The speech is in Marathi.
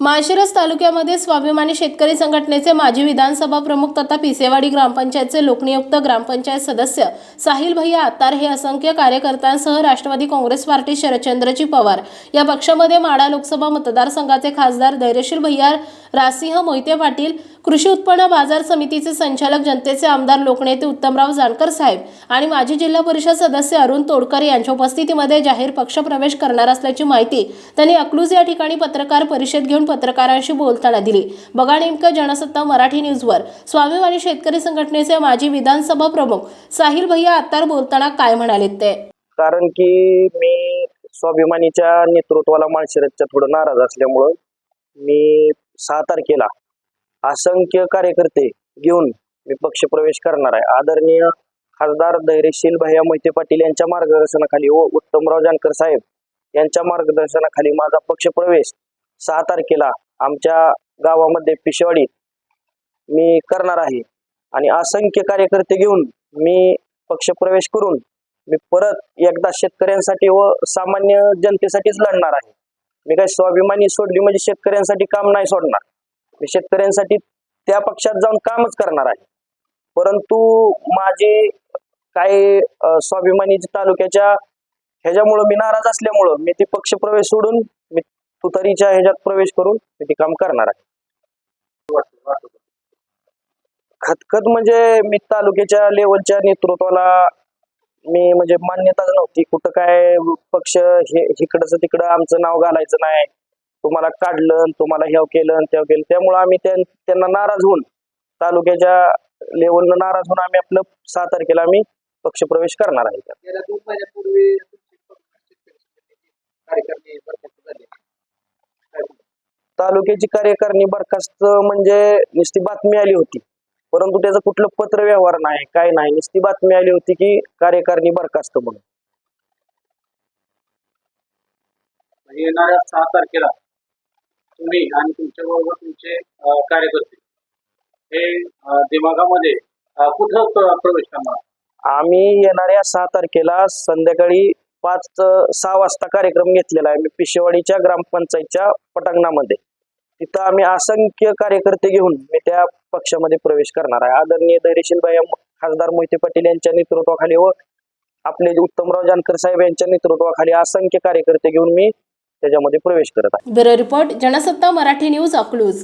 माळशिरस तालुक्यामध्ये स्वाभिमानी शेतकरी संघटनेचे माजी विधानसभा प्रमुख तथा पिसेवाडी ग्रामपंचायतचे लोकनियुक्त ग्रामपंचायत सदस्य साहिल भैया आतार हे असंख्य कार्यकर्त्यांसह राष्ट्रवादी काँग्रेस पार्टी शरदचंद्रजी पवार. या पक्षामध्ये माडा लोकसभा मतदारसंघाचे खासदार धैर्यशील भैया रासिंह मोहिते पाटील कृषी उत्पन्न बाजार समितीचे संचालक जनतेचे आमदार लोकनेते उत्तमराव जानकर साहेब आणि माजी जिल्हा परिषद सदस्य अरुण तोडकर यांच्या उपस्थितीमध्ये जाहीर पक्षप्रवेश करणार असल्याची माहिती त्यांनी अकलूज या ठिकाणी पत्रकार परिषद घेऊन पत्रकारांशी बोलताना दिली. बघा नेमकं जनसत्ता मराठी न्यूजवर. स्वाभिमानी शेतकरी संघटनेचे माजी विधानसभा प्रमुख साहिल भैया आत्तार बोलताना काय म्हणाले ते? कारण की मी स्वाभिमानीच्या नेतृत्वाला माळशिरसच्या थोडं नाराज असल्यामुळं मी सहा तारखेला असंख्य कार्यकर्ते घेऊन मी पक्षप्रवेश करणार आहे. आदरणीय खासदार धैर्यशील भैया मोहिते पाटील यांच्या मार्गदर्शनाखाली व उत्तमराव जानकर साहेब यांच्या मार्गदर्शनाखाली माझा पक्षप्रवेश सहा तारखेला आमच्या गावामध्ये पिशवाडीत मी करणार आहे. आणि असंख्य कार्यकर्ते घेऊन मी पक्षप्रवेश करून मी परत एकदा शेतकऱ्यांसाठी व सामान्य जनतेसाठीच लढणार आहे. मी काय स्वाभिमानी सोडली म्हणजे शेतकऱ्यांसाठी काम नाही सोडणार. मी शेतकऱ्यांसाठी त्या पक्षात जाऊन कामच करणार आहे. परंतु माझे काही स्वाभिमानी तालुक्याच्या ह्याच्यामुळं मी नाराज असल्यामुळं मी ती पक्षप्रवेश सोडून मी तुतारीच्या ह्याच्यात प्रवेश करून मी ते काम करणार आहे. खतखत म्हणजे मी तालुक्याच्या लेवलच्या नेतृत्वाला मी म्हणजे मान्यताच नव्हती. कुठं काय पक्ष हे इकडचं तिकडं आमचं नाव घालायचं नाही. तुम्हाला काढलं आणि तुम्हाला ह्याव केलं आणि त्याव केलं. त्यामुळं आम्ही त्यां- त्यांना नाराज होऊन तालुक्याच्या लेवलनं नाराज होऊन आम्ही आपलं सहा तारखेला आम्ही पक्षप्रवेश करणार आहे? तालुक्याची कार्यकारिणी बरखास्त म्हणजे नुसती बातमी आली होती. परंतु त्याचं कुठलं पत्र व्यवहार नाही काय नाही नुसती बातमी आली होती की कार्यकारिणी बरखास्त म्हणून. येणाऱ्या सहा तारखेला तुम्ही आणि तुमच्याबरोबर तुमचे कार्यकर्ते. हे दिमागामध्ये कुठं प्रवेश करणार? आम्ही येणाऱ्या सहा तारखेला संध्याकाळी पाच सहा वाजता कार्यक्रम घेतलेला आहे. मी पिशेवाडीच्या ग्रामपंचायतच्या पटांगणामध्ये. तिथं आम्ही असंख्य कार्यकर्ते घेऊन मी त्या पक्षामध्ये प्रवेश करणार आहे. आदरणीय धैर्यशील भाई खासदार मोहिते पाटील यांच्या नेतृत्वाखाली व आपले उत्तमराव जानकर साहेब यांच्या नेतृत्वाखाली असंख्य कार्यकर्ते घेऊन मी त्याच्यामध्ये प्रवेश करत आहे. Bureau report Jansatta Marathi news Akluj.